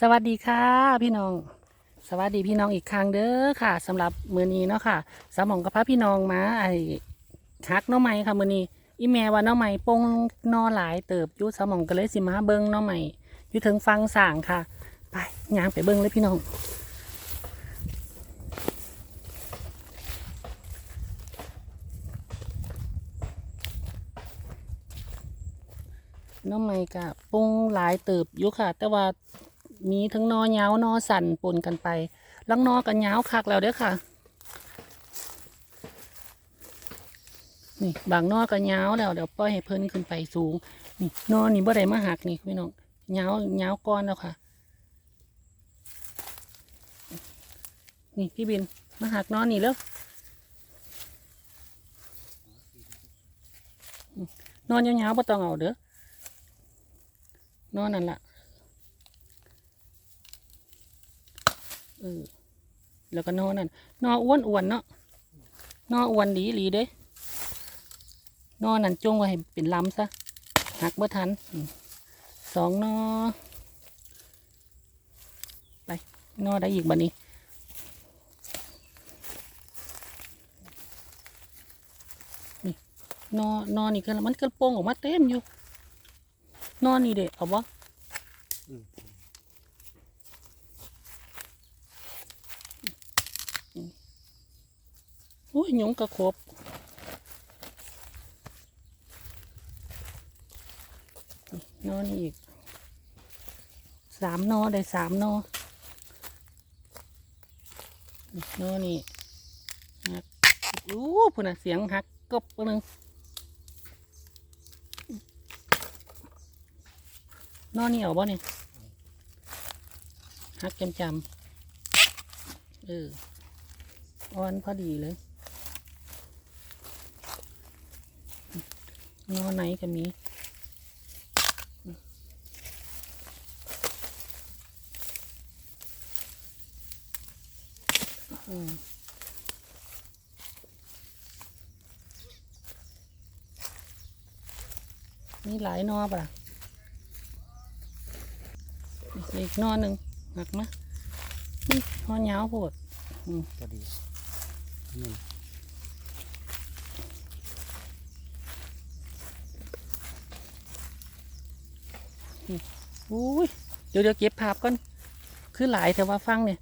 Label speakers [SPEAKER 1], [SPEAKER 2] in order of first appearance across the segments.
[SPEAKER 1] สวัสดีค่ะ พี่น้อง สวัสดีพี่น้องอีกครั้งเด้อค่ะสำหรับมื้อนี้เนาะค่ะสมองกับพระพี่น้องมาไอ้ฮักน้อไม้ค่ะมื้อนี้อีแม่ว่าน้อไม้ปงนอหลายเติบยู่สมองก็เลยสิมาเบิ่งน้อไม้อยู่ถึงฟังสางค่ะ ไปย่างไปเบิ่งเลยพี่น้องน้องไม้กะปงหลายเติบยู่ค่ะ แต่ว่า มีทั้งนอเงานอสั่นปนกันไป ลังนอกันเงาคักแล้วเด้อค่ะ นี่บางนอกันเงาแล้วเดี๋ยวปล่อยให้เพิ่นขึ้นไปสูง นี่นอนี่บ่ได้มาหักนี่พี่น้องเงาเงาก้อนแล้วค่ะ นี่พี่บินมาหักนอนี่แล้วนอนยาวๆบ่ต้องเอาเด้อนอนนั่นละ ออแล้วก็นอนนั่นนออ้วนอ้วนเนาะนออ้วนดีหลีเด้นอนั่นจงไว้ให้เป็นลำซะหักเมื่ทันสองนอไปนอได้อีกบันนี้นี่นอนนี่ก็มันก็โป่งออกมาเต็มอยู่ นอนนี่เด็เอาบ่โอุ้ยหยงกระครบนอนอีกสามนอได้สามนอนี่นอนี่หักอู้พุ่นน่ะเสียงหักกบตัวหนึงนอนเหนียวบ่เนี่ยฮักจำจำเอออ่อนพอดีเลย นอไหนก็มีอืมมีหลายนอปะล่ะอีกนอหนึ่งหักมานี่หอเหงาวโพด
[SPEAKER 2] พอดีนี่
[SPEAKER 1] อุ้ยเดี๋ยวเดี๋ยวเก็บภาพก่อนคือหลายแต่ว่าฟังเนี่ย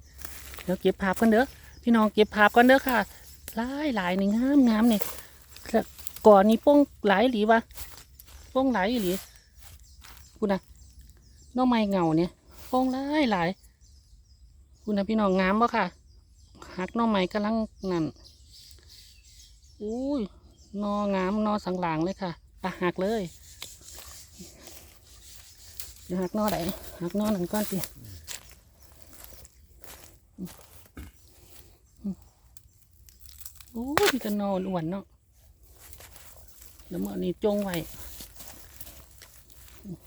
[SPEAKER 1] เดี๋ยวเก็บภาพก่อนเด้อพี่น้องเก็บภาพก่อนเด้อค่ะหลายหลายนี่งามงามเนี่ยก่อนนี้ป้งหลายหลีวะป้งหลายอีหลีคุณนะน้องไม้เงาเนี่ยป้งหลายหลายคุณนะพี่น้องงามบ่ค่ะหักน้องไม้กำลังนั่นอุ้ยนองามนอสังหลางเลยค่ะปะหักเลย หักนอไหนหักนอหนึ่งก้อนสิโอ้ยมีต่นอนอ้วนเนาะแล้วเมื่อนี้จงไว้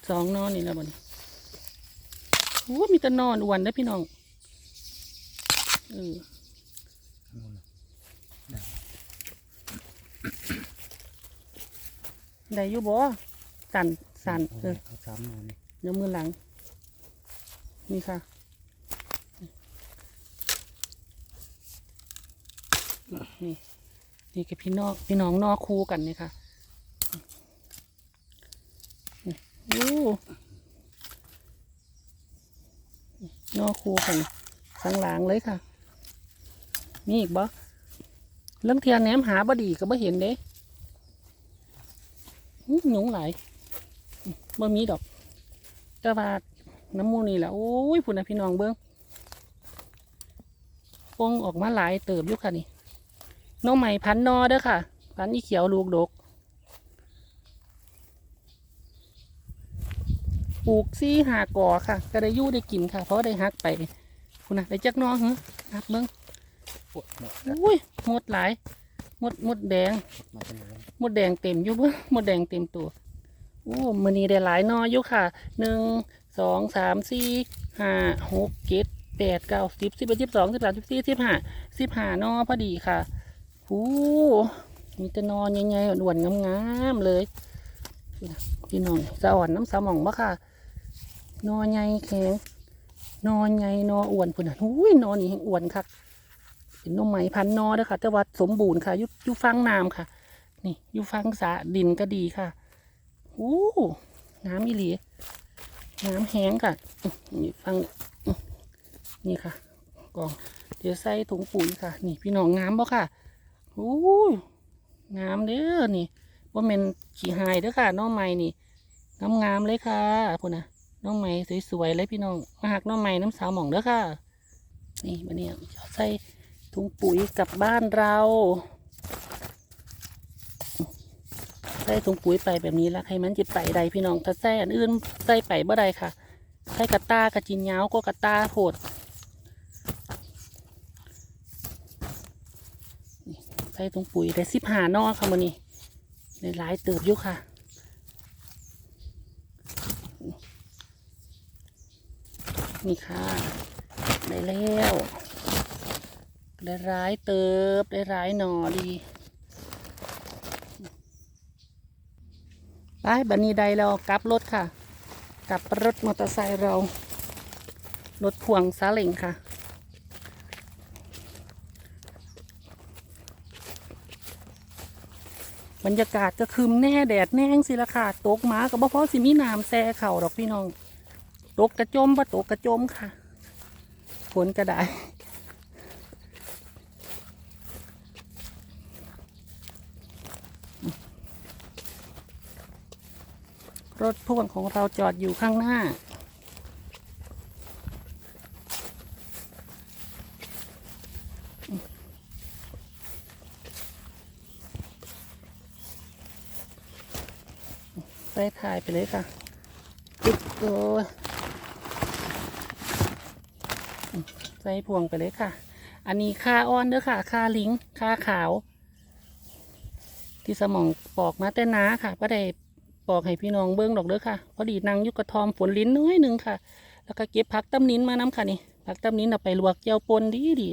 [SPEAKER 1] สองนอนนี่แล้วบัดนโอ้ยมีแต่นอนอ้วนได้พี่น้องเออได้อยู่บ่สั่นสั่นเออ
[SPEAKER 2] น้ำมานี่
[SPEAKER 1] เดี๋ยวมือหลัง นี่ค่ะ นี่นี่กับพี่นอกพี่น้องนอกคู่กันนี่ค่ะนี่โอ้นอกคู่กันสังหลางเลยค่ะ มีอีกบ่เรื่องเทียนแหนมหาบดีก็บ่เห็นเด้หนุ่งหลายบ่มีดอก แต่ว่าน้ำมูนี่แหละโอ้ยพุ่นนะพี่น้องเบิ้งปงออกมาหลายเติบอยู่ค่ะนี่น้องใหม่พันนอเด้อค่ะ พันอีเขียวลูกดกปลูกซี่หากอค่ะ ก็ได้อยู่ได้กินค่ะ เพราะได้ฮักไปคุณนะได้จักนอเหรอฮักเบิ้ง
[SPEAKER 2] ปวดหมดแล้ว
[SPEAKER 1] อุ้ยหมดหลาย หมดหมดแดง
[SPEAKER 2] มาเป็นเลย
[SPEAKER 1] หมดแดงเต็มอยู่เบ้หมดแดงเต็มตัว โอ้มือนี้ได้หลายนออยู่ค่ะหนึ่งสองสามสี่ห้าหกเจ็ดแปดเก้าสิบสิบเอ็ดสิบสองสิบสามสิบสี่สิบห้าสิบห้านอพอดีค่ะหูมีแต่นอนใหญ่ๆอ้วนงามๆเลยพี่น้องสะอ่อนน้ำสมองบ่ค่ะ นอใหญ่แข็งนอนไงนออ้วนพุ่นน่ะอุ้ยนอนี่แห่งอ้วนค่ะเป็นนมไหมพันนอเด้อค่ะ แต่ว่าสมบูรณ์ค่ะยู่อยู่ฟังน้ำค่ะ นี่ยู่ฟังสะดินก็ดีค่ะ อู้น้ำอีหลีน้ำแห้งค่ะนี่ฟังนี่ค่ะกอง เดี๋ยวใส่ถุงปุ๋ยค่ะ นี่พี่น้องงามบ่ค่ะอู้งามเด้อนี่ว่าเป็นขี้หายเด้อค่ะ น้องไม้นี่งามเลยค่ะพุ่นะน้องไม้สวยๆเลยพี่น้องมาหักน้องไม้น้ำสาวหม่องเด้อค่ะ นี่มาเนี่ยใส่ถุงปุ๋ยกลับบ้านเรา ใส่ถุงปุ๋ยไปแบบนี้แล้วให้มันจิตไปใดพี่น้องถ้าใส่อันอื่นใส่ไปบ่ได้ค่ะใส่กระตากระจินยาก็กระตาโหดใส่ถุงปุ๋ยได้สิบหานอค่ะมันนี่ในหลายเติบอยู่ค่ะนี่ค่ะได้แล้วได้ร้ายเติบได้ร้ายหนอดี ไปบันนี้ได้แล้วกลับรถค่ะ กลับรถมอเตอร์ไซค์เรา รถพ่วงซาเล้งค่ะ บรรยากาศก็คืมแน่แดดแน่งสิละค่ะตกหมากับบ่พอสิมีน้ำแซ่เข่าดอกพี่น้อง ตกกระจมปะตกกระจมค่ะฝนก็ได้ รถพ่วงของเราจอดอยู่ข้างหน้า ไปถ่ายไปเลยค่ะปึ๊บโอ้ยอืมใส่พวงไปเลยค่ะ อันนี้คาอ้อนเด้อค่ะ คาลิงคาขาว ที่สมองปอกมาแต่น้าค่ะก็ได้ ปอกให้พี่น้องเบิ้งดอกเด้อค่ะ พอดีนั่งยุกกระทอมฝนลิ้นน้อยหนึ่งค่ะ แล้วก็เก็บผักตำนินมาน้ำค่ะนี่ผักตำนินเอาไปลวกเจียวปนดีดี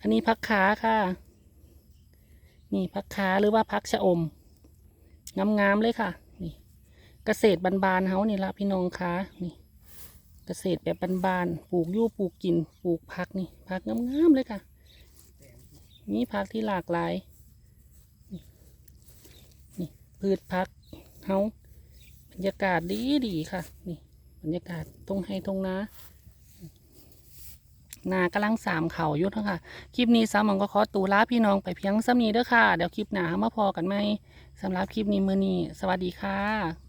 [SPEAKER 1] อันนี้ผักขาค่ะ นี่ผักขาหรือว่าผักชะอม งามๆเลยค่ะ นี่ เกษตรบานๆเฮานี่ละพี่น้องคะนี่ เกษตรแบบบานๆ ปลูกยู่ปลูกกิน ปลูกผักนี่ ผักงามๆเลยค่ะมีผักที่หลากหลาย นี่พืชผัก เฮาบรรยากาศดีดีค่ะ นี่บรรยากาศตรงให้ตรงนะหนากำลังสามเข่ายุทธค่ะ คลิปนี้สามหมองก็ขอตูลาพี่น้องไปเพียงซ้ำนี้เด้อค่ะ เดี๋ยวคลิปหนามาพอกันไหมสำหรับคลิปนี้มือนี้ สวัสดีค่ะ